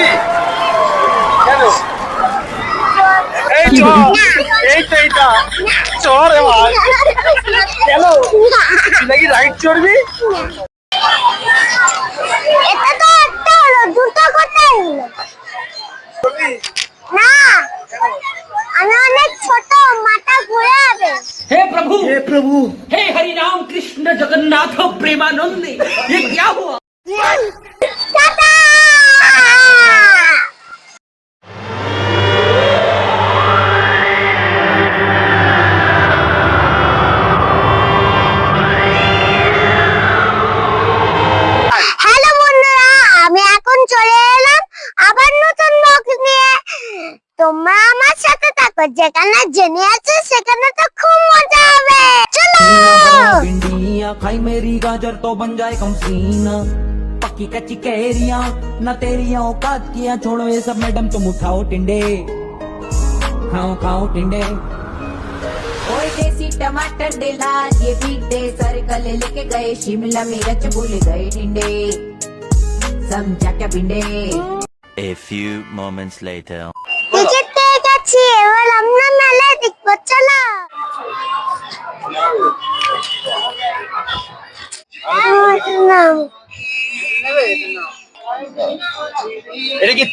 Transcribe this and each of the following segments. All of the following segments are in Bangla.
চড়বি কেন এই চ এই তো এইটা চর রে ভাই কেন তুই নাকি রাইড চড়বি এটা তো একটা হলো দুটো কোথায় হলো চড়বি না আমি অনেক ছোট মাথা ঘুরে যাবে हे प्रभु হে প্রভু हे हरि राम कृष्ण जगन्नाथ प्रेमानंद ये क्या हुआ যেখানে জেনে আছে সেখানে তো খুব মজা হবে চলো भिंडिया खाई मेरी गाजर तो बन जाए कम सीना पक्की कच्ची कैरिया न तेरी औकात किया छोड़ो ये सब मैडम तुम उठाओ टिंडे खाओ खाओ टिंडे ओए देसी टमाटर दे लाल ये बीट दे सर्कल लेके गए शिमला मिर्च भूल गए टिंडे समझा क्या पिंडे A few moments later.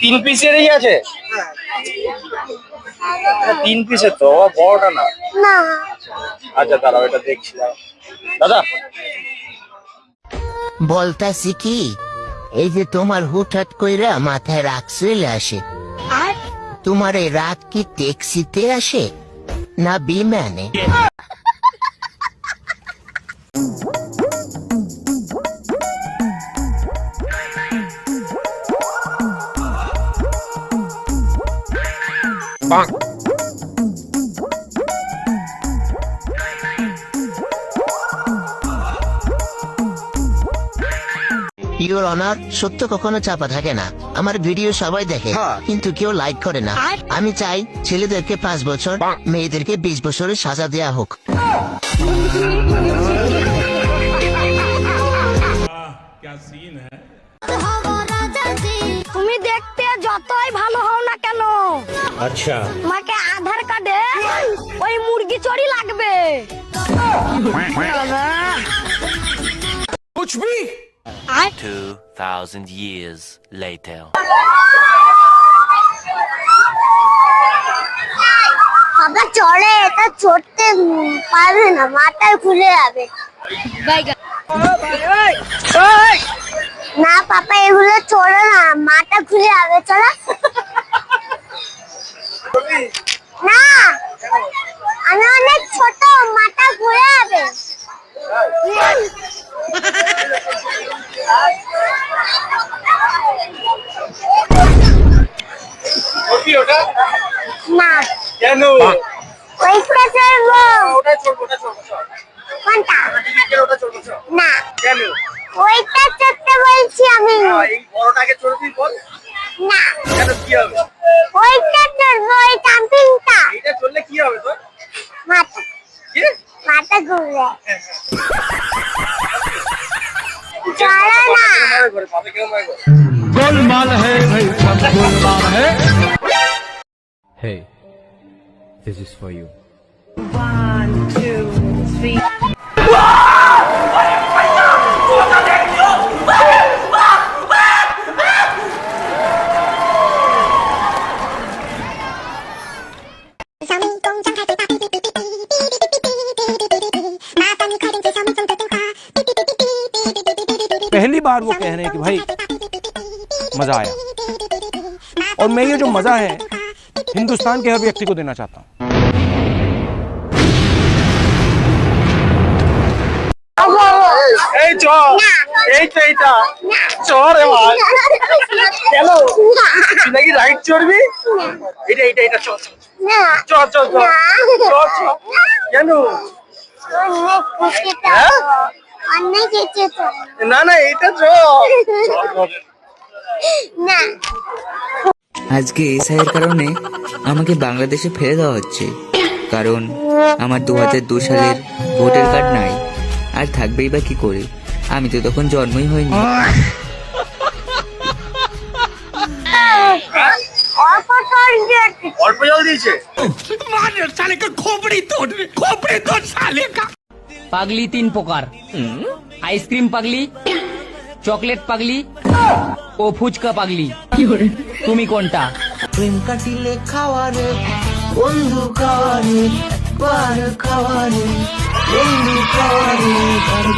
তিন পিসেরই আছে? তিন পিসের তো বড়টা না? না। আচ্ছা দাঁড়াও এটা দেখছিলাম দাদা! বলতাছি কি এই যে তোমার হুটহাট কইরা মাথায় রাগ চলে আসে। তোমার এই রাত কি ট্যাক্সিতে আসে না বিমানে? ইউর অনার সত্য কখনো চাপা থাকে না। আমার ভিডিও সবাই দেখে কিন্তু কেউ লাইক করে না। আমি চাই ছেলেদেরকে পাঁচ বছর মেয়েদেরকে বিশ বছরের সাজা দেয়া হোক। আচ্ছা। তোমাকে আধার কার্ডে ওই মুরগি চড়ি লাগবে। আর 2,000 years later. বাবা চড়ে এটা চড়তে পারবে না মাথায় খুলে যাবে। না পাপা এগুলো চড়ে না মাথা খুলে যাবে চলো। না আমি অনেক ছোট মাথা ঘুরে যাবে। না। কেন? ওইটা চড়বো ওটা চড়বো ওটা চড়বো চল। কোনটা? ওটা টিকিট ওটা চড়বো চল। না। কেন? ওইটা চড়তে বলছি আমি। এই বড়টাকে চড়বি বল। না। কেন কি হবে? কি হবে তোর মাথা কি মাথা ঘুরবে চলো না মারে ঘরে পাবে কেউ মারে ঘরে Hey, this is for you. पहली बार वो कह रहे हैं कि भाई मजा आया और मैं ये जो मजा है हिंदुस्तान के हर व्यक्ति को देना चाहता हूँ এই চ এই তো এইটা চর রে ভাই কেন তুই নাকি রাইড চড়বি এটা এটা এটা চল চল না চ চ চ চ চ কেন অনেক খুশি তো? কিছু তো না না এটা চ চল, চল। না। আজকে এসআইয়ের কারণে আমাকে বাংলাদেশে ফেলে দেওয়া হচ্ছে। কারণ আমার দু হাজার দু সালের ভোটার কার্ড নাই। আর থাকবেই বা কি করে? আমি তো তখন জন্মই হয়নি। অল্প জল দিয়েছে। পাগলি তিন প্রকার। আইসক্রিম পাগলি চকলেট পাগলি ও ফুচকা পাগলি। তুমি কোনটা? প্রেম কাটিলে খাওয়ারে বন্ধু খাওয়ারে বার খাওয়ারে বন্ধু খাওয়ারে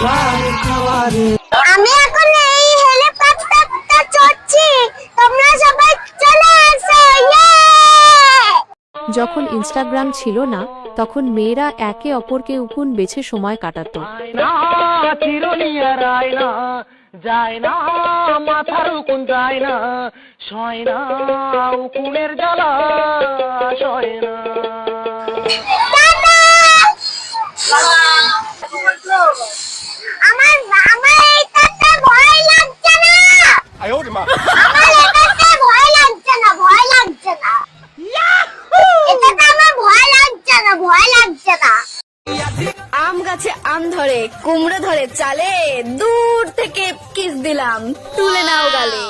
বার খাওয়ারে। আমি এখন এই হেলিকপ্টারটা চড়ছি তোমরা সবাই চলে আসো ইয়ে! যখন ইনস্টাগ্রাম ছিল না তখন মেয়েরা একে অপরকে উকুন বেছে সময় কাটাতো। যায় না মাথার উকুন যায় না সয় না উকুনের জ্বালা সয় না আমার আমার ধরে চালে দূর থেকে কিস দিলাম। তুলে নাও গালে।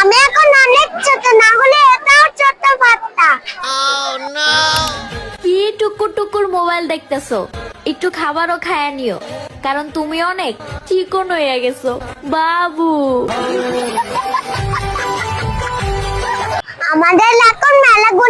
আমি এখন অনেক ছোট না হলে এটাও ছোট পারতাম কি টুকুর টুকুর মোবাইল দেখতেছো? একটু খাবারও খায় নিও। কারণ তুমি অনেক চিকন হয়ে গেছো। বাবু। আমাদের এখন মেলাগুলো